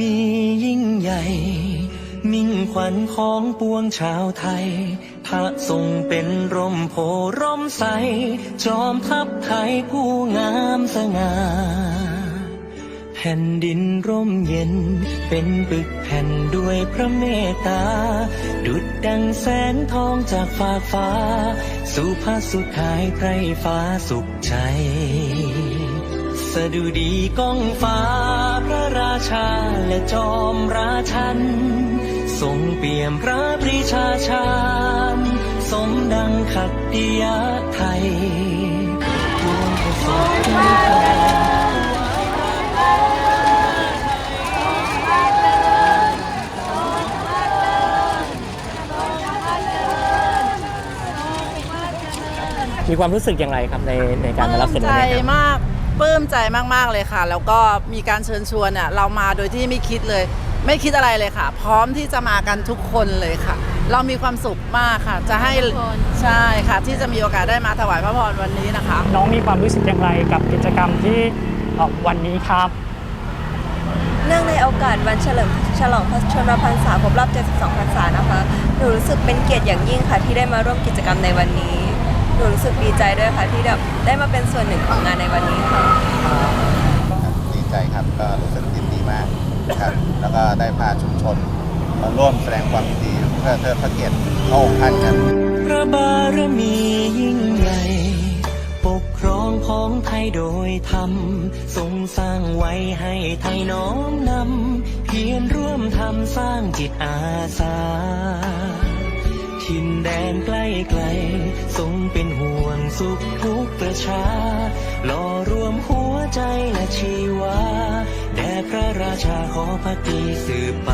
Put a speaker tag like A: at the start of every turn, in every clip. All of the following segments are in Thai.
A: มียิ่งใหญ่ มิ่งขวัญของปวงชาวไทย พระทรงเป็นร่มโพร่มใส จอมทัพไทยผู้งามสง่าแผ่นดินร่มเย็น เป็นปึกแผ่นด้วยพระเมตตา ดุดดังแสงทองจากฟาฟ้า สู่พระสุดท้ายไพรฟ้าสุขใจ สดุดีก้องฟ้าพระราชาและจอมราชัน ทรงเปี่ยมพระปรีชาชาญสมดังขัตติยะไทยดวงพระ
B: มีความรู้สึกอย่างไรครับในในการมารับเสด็จ
C: ใจ
B: เนี่ยครับ
C: มาก ปลื้มใจมากๆเลยค่ะ แล้วก็มีการเชิญชวนเนี่ยเรามาโดยที่ไม่คิดเลย ไม่คิดอะไรเลยค่ะ พร้อมที่จะมากันทุกคนเลยค่ะ เรามีความสุขมากค่ะ จะให้ใช่ค่ะ ที่จะมีโอกาสได้มาถวายพระพรวันนี้นะคะ
D: น้องมีความรู้สึกอย่างไรกับกิจกรรมที่เอ่อวันนี้ครับ
E: เนื่องในโอกาสวันเฉลิมฉลองพระชนมพรรษาครบรอบ 72 พรรษานะคะหนูรู้สึกเป็นเกียรติอย่างยิ่งค่ะที่ได้มาร่วมกิจกรรมในวันนี้ห นูรู้สึกดีใจด้วยค่ะที่ได้ได้มาเป็นส่วนหนึ่งของงานในวันนี้ค่ะ
F: ดีใจครับก็รู้สึกยินดีมากนะครับแล้วก็ได้พาชุมชนมาร่วมแสดงความยินดีเพื่อเทิดพระเกียรติพระองค์ท่านครับ
A: พระบารมียิ่งใหญ่ ปกครองของไทยโดยธรรม ทรงสร้างไว้ให้ไทยน้อมนำ เพียรร่วมทำสร้างจิตอาสา ทินแดนใกล้ไกล ทรงเป็นห่วงสุขทุกประชาหล่อรวมหัวใจและชีวาแด่พระราชาขอพระตีสืบไป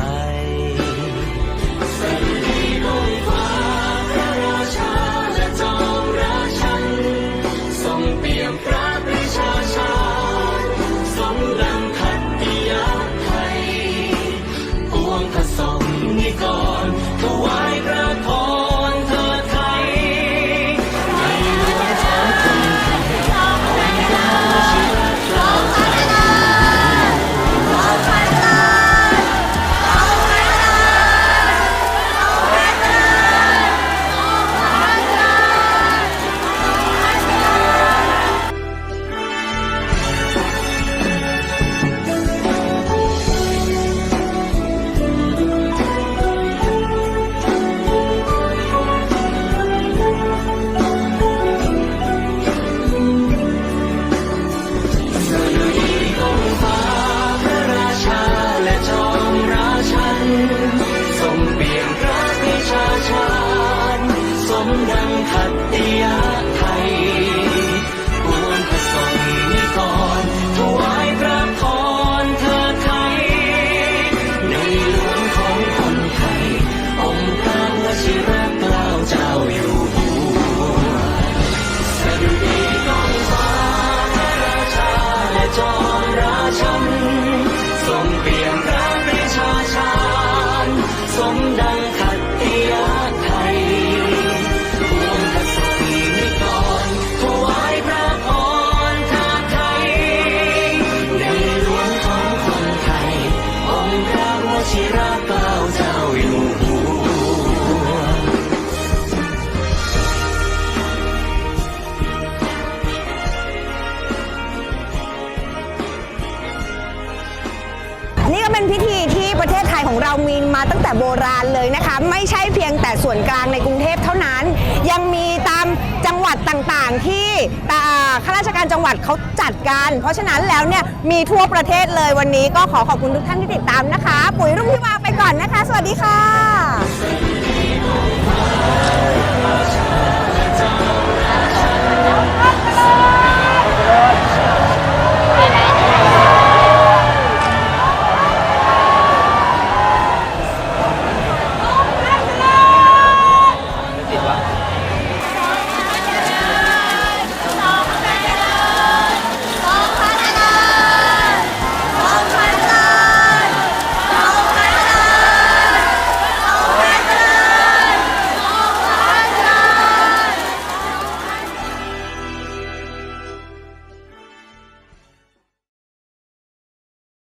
A: ของเรามีมาตั้ง
G: แต่โบราณเลยนะคะ ไม่ใช่เพียงแต่ส่วนกลางในกรุงเทพเท่านั้น ยังมีตามจังหวัดต่างๆ ที่ตาข้าราชการจังหวัดเขาจัดการ เพราะฉะนั้นแล้วเนี่ยมีทั่วประเทศเลยวันนี้ก็ขอขอบคุณทุกท่านที่ติดตามนะคะ ปุ๋ยรุ่งพิวาไปก่อนนะคะ สวัสดีค่ะ